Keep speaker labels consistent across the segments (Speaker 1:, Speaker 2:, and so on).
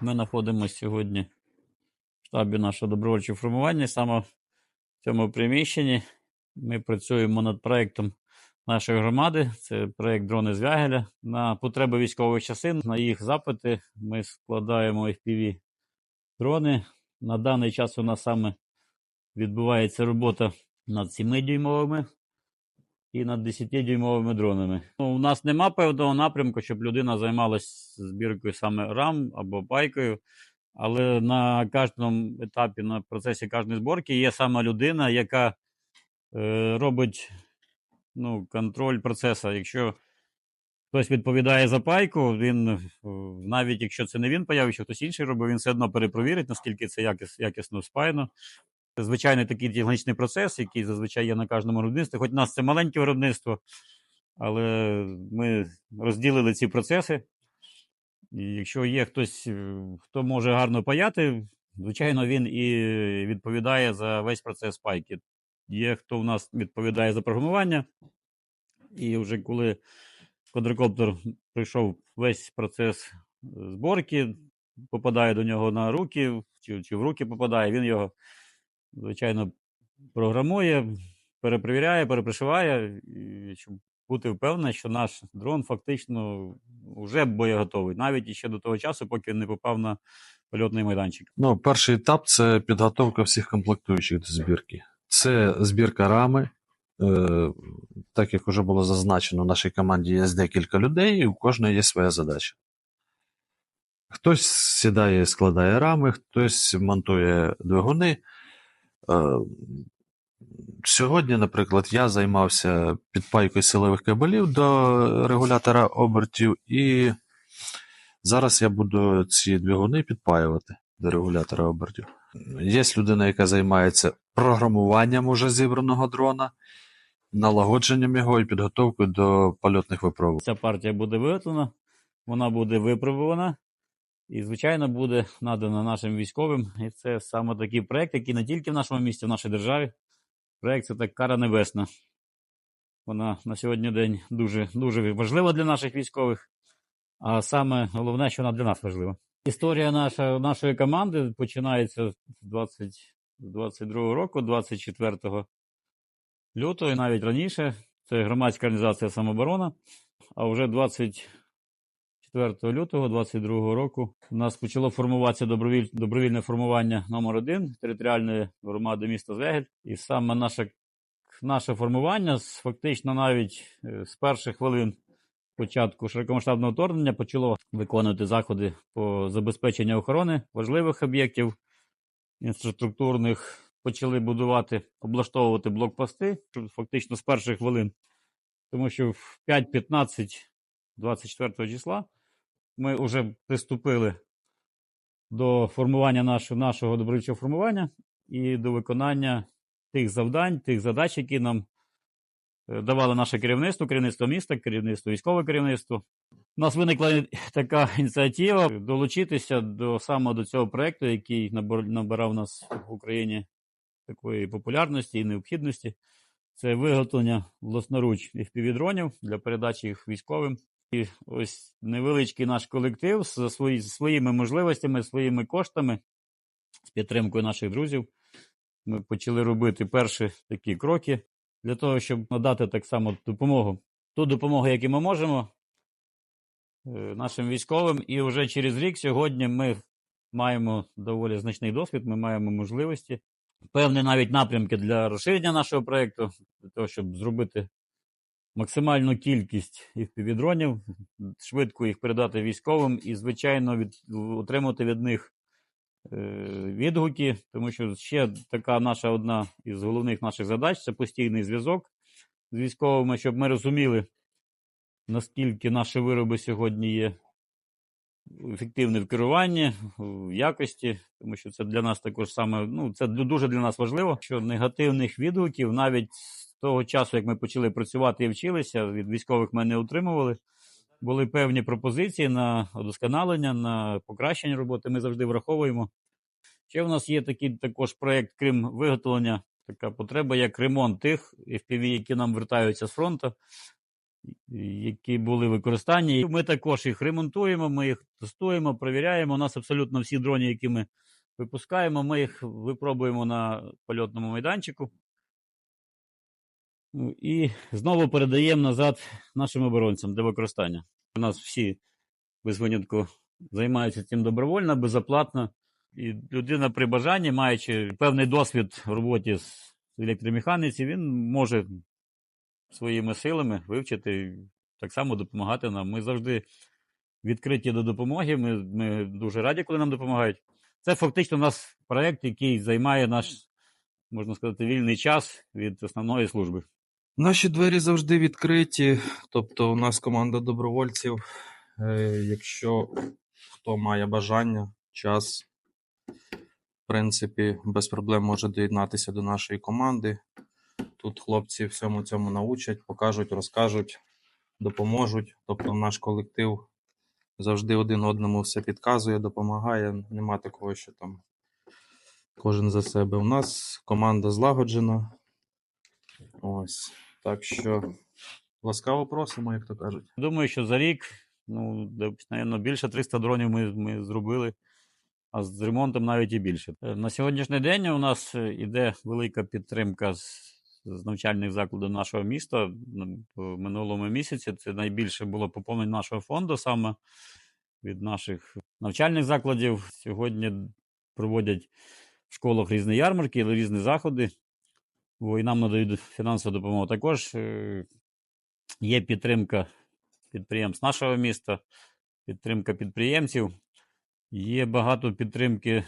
Speaker 1: Ми знаходимося сьогодні в штабі нашого добровольчого формування. Саме в цьому приміщенні ми працюємо над проєктом нашої громади. Це проєкт дрони з Вягеля. На потреби військових частин, на їх запити ми складаємо FPV дрони. На даний час у нас саме відбувається робота над 7-дюймовими і над 10-дюймовими дронами. Ну, у нас нема певного напрямку, щоб людина займалась збіркою саме рам або пайкою. Але на кожному етапі, на процесі кожної зборки є саме людина, яка е, робить ну, контроль процесу. Якщо хтось відповідає за пайку, він е, навіть якщо це не він якщо хтось інший робив, він все одно перепровірить, наскільки це якісно спаяно. Звичайний такий технічний процес, який зазвичай є на кожному виробництві. Хоч у нас це маленьке виробництво, але ми розділили ці процеси. І якщо є хтось, е, хто може гарно паяти, звичайно, він і відповідає за весь процес пайки. Є хто в нас відповідає за програмування, і вже коли квадрокоптер пройшов весь процес е, зборки, попадає до нього на руки, чи, чи в руки попадає, він його, звичайно, програмує, перепровіряє, перепришиває, щоб бути впевнений, що наш дрон фактично вже боєготовий, навіть ще до того часу, поки він не попав на польотний майданчик.
Speaker 2: Ну, перший етап це підготовка всіх комплектуючих до збірки. Це збірка рами. Е, так як вже було зазначено, в нашій команді є декілька людей, і у кожної є своя задача. Хтось сідає і складає рами, хтось монтує двигуни. Е, Сьогодні, наприклад, я займався підпайкою силових кабелів до регулятора обертів, і зараз я буду ці двигуни підпаювати до регулятора обертів. Є людина, яка займається програмуванням уже зібраного дрона, налагодженням його і підготовкою до польотних випробувань.
Speaker 1: Ця партія буде виготовлена, вона буде випробувана і, звичайно, буде надана нашим військовим. І це саме такий проєкт, який не тільки в нашому місті, в нашій державі. Проєкт це так кара небесна. Вона на сьогодні день дуже, дуже важлива для наших військових, а саме головне, що вона для нас важлива. Історія наша, нашої команди починається з 22 року, 24 лютого, і навіть раніше. Це громадська організація самооборона. А вже 24 лютого 22 року у нас почало формуватися добровіль, добровільне формування номер 1 територіальної громади міста Звегель. І саме наше, наше формування фактично навіть е, з перших хвилин початку широкомасштабного вторгнення почало виконувати заходи по забезпеченню охорони важливих об'єктів інфраструктурних. Почали будувати, облаштовувати блокпости фактично з перших хвилин. Тому що в 5.15 24 числа ми вже приступили до формування нашого, нашого добровольчого формування і до виконання тих завдань, тих задач, які нам е, давало наше керівництво, керівництво міста, керівництво, військове керівництво. У нас виникла така ініціатива долучитися до саме до цього проекту, який набирав нас в Україні такої популярності і необхідності. Це виготовлення власноруч FPV-дронів для передачі їх військовим. І ось невеличкий наш колектив зі свої, своїми можливостями, своїми коштами, з підтримкою наших друзів. Ми почали робити перші такі кроки для того, щоб надати так само допомогу. Ту допомогу, яку ми можемо е, нашим військовим. І вже через рік сьогодні ми маємо доволі значний досвід, ми маємо можливості, певні навіть напрямки для розширення нашого проєкту, для того, щоб зробити максимальну кількість FPV-дронів, швидко їх передати військовим і, звичайно, від, отримати від них е, відгуки, тому що ще така наша одна із головних наших задач це постійний зв'язок з військовими, щоб ми розуміли, наскільки наші вироби сьогодні є ефективні в керуванні, в якості, тому що це для нас також саме, ну, це дуже для нас важливо, що негативних відгуків навіть того часу, як ми почали працювати і вчилися, від військових ми не отримували. Були певні пропозиції на удосконалення, на покращення роботи. Ми завжди враховуємо. Ще в нас є такий також проєкт, крім виготовлення, така потреба, як ремонт тих FPV, які нам вертаються з фронту. які були в використанні. Ми також їх ремонтуємо, ми їх тестуємо, перевіряємо. У нас абсолютно всі дрони, які ми випускаємо, ми їх випробуємо на польотному майданчику. Ну, І знову передаємо назад нашим оборонцям для використання. У нас всі без винятку займаються цим добровольно, безоплатно. І людина при бажанні, маючи певний досвід в роботі з електромеханіці, він може своїми силами вивчити так само допомагати нам. Ми завжди відкриті до допомоги. Ми, ми дуже раді, коли нам допомагають. Це фактично у нас проєкт, який займає наш, можна сказати, вільний час від основної служби.
Speaker 3: Наші двері завжди відкриті. Тобто, у нас команда добровольців. Е, Якщо хто має бажання, час, в принципі, без проблем може доєднатися до нашої команди. Тут хлопці всьому цьому научать, покажуть, розкажуть, допоможуть. Тобто, наш колектив завжди один одному все підказує, допомагає. Нема такого, що там кожен за себе. У нас команда злагоджена. Ось. Так що ласкаво просимо, як то кажуть.
Speaker 1: Думаю, що за рік, ну, напевно, більше 300 дронів ми, ми зробили, а з ремонтом навіть і більше. Е, На сьогоднішній день у нас е, іде велика підтримка з, з навчальних закладів нашого міста. М, В минулому місяці це найбільше було поповнення нашого фонду саме від наших навчальних закладів. Сьогодні проводять в школах різні ярмарки, різні заходи. І нам надають фінансову допомогу. Також є підтримка підприємств нашого міста, підтримка підприємців. Є багато підтримки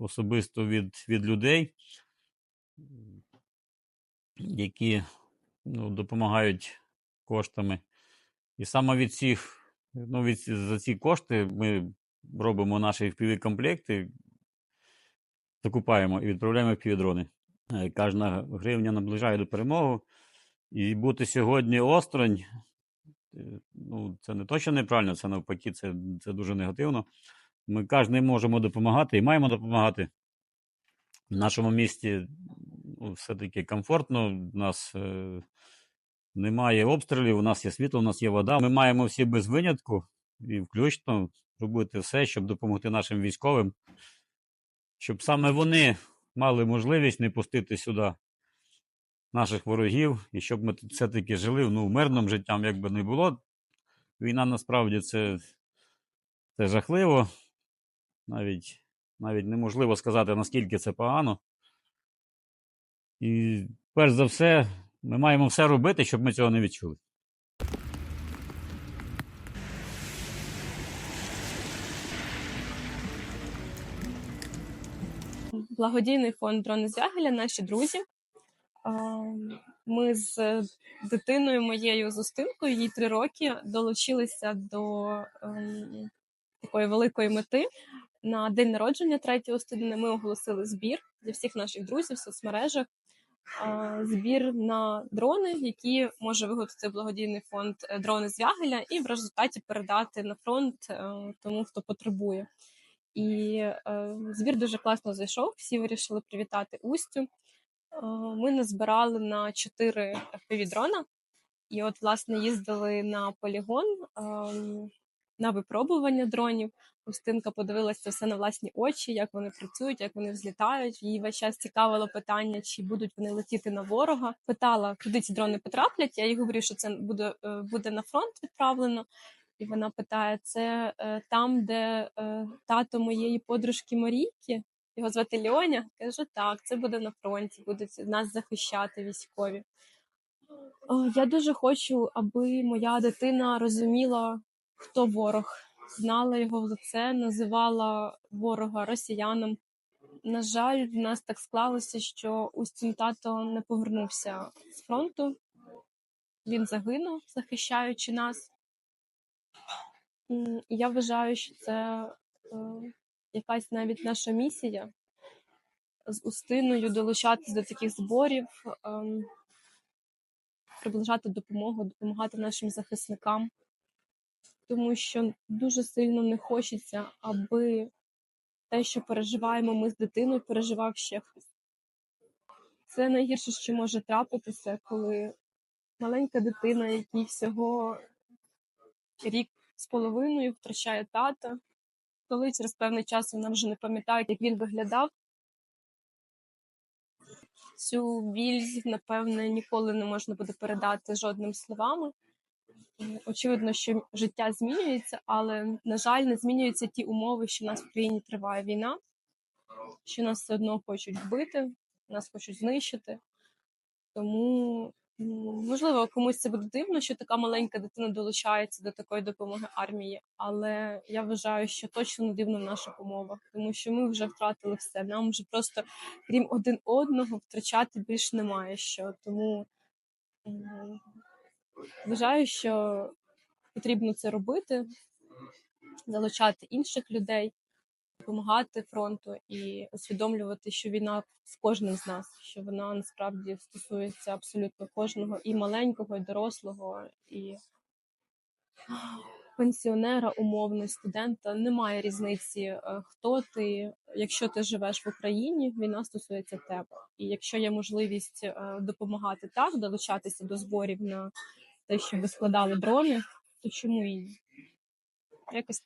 Speaker 1: особисто від, від людей, які ну, допомагають коштами. І саме від цих, ну, від, за ці кошти ми робимо наші FPV-комплекти, закупаємо і відправляємо FPV-дрони. Е, Кожна гривня наближає до перемоги. І бути сьогодні осторонь, е, ну, це не то, що неправильно, це навпаки, це, це дуже негативно. Ми кожен можемо допомагати і маємо допомагати. В нашому місті ну, все-таки комфортно, у нас е, немає обстрілів, у нас є світло, у нас є вода. Ми маємо всі без винятку і включно робити все, щоб допомогти нашим військовим, щоб саме вони мали можливість не пустити сюди наших ворогів, і щоб ми все-таки жили ну, мирним життям, як би не було. Війна насправді це, це жахливо. Навіть, навіть неможливо сказати, наскільки це погано. І перш за все, ми маємо все робити, щоб ми цього не відчули.
Speaker 4: Благодійний фонд Дрони Звягеля, наші друзі. Ми з дитиною моєю з Устинкою, їй три роки, долучилися до ем, такої великої мети. На день народження 3 Устини ми оголосили збір для всіх наших друзів в соцмережах. Збір на дрони, які може виготовити благодійний фонд дрони Звягеля, і в результаті передати на фронт е, тому, хто потребує. І е, збір дуже класно зайшов. Всі вирішили привітати Устю. Е, ми назбирали на 4 FPV-дрона. І от, власне, їздили на полігон ем, на випробування дронів. Устинка подивилася все на власні очі, як вони працюють, як вони взлітають. Їй весь час цікавило питання, чи будуть вони летіти на ворога. Питала, куди ці дрони потраплять. Я їй говорю, що це буде, е, буде на фронт відправлено. І вона питає: це е, там, де е, тато моєї подружки Марійки, його звати Льоня. Кажу, так, це буде на фронті, будуть нас захищати військові. О, я дуже хочу, аби моя дитина розуміла, хто ворог, знала його в лице, називала ворога росіянам. На жаль, в нас так склалося, що Устін тато не повернувся з фронту. Він загинув, захищаючи нас. Я вважаю, що це е, якась навіть наша місія з Устиною долучатись до таких зборів, ем, приближати допомогу, допомагати нашим захисникам, тому що дуже сильно не хочеться, аби те, що переживаємо ми з дитиною, переживав ще хтось. Це найгірше, що може трапитися, коли маленька дитина, який всього рік з половиною втрачає тата. Коли через певний час вона вже не пам'ятає, як він виглядав. Цю біль, напевне, ніколи не можна буде передати жодним словами. Е, Очевидно, що життя змінюється, але, на жаль, не змінюються ті умови, що в нас в країні триває війна, що нас все одно хочуть вбити, нас хочуть знищити. Тому, можливо, комусь це буде дивно, що така маленька дитина долучається до такої допомоги армії, але я вважаю, що точно не дивно в наших умовах, тому що ми вже втратили все. Нам вже просто крім один одного втрачати більш немає що. Тому вважаю, що потрібно це робити, залучати інших людей, допомагати фронту і усвідомлювати, що війна з кожним з нас, що вона насправді стосується абсолютно кожного, і маленького, і дорослого, і пенсіонера, умовно, студента. Немає різниці, е, хто ти. Якщо ти живеш в Україні, війна стосується тебе. І якщо є можливість е, допомагати так, долучатися до зборів на те, щоб складали дрони, то чому і? Якось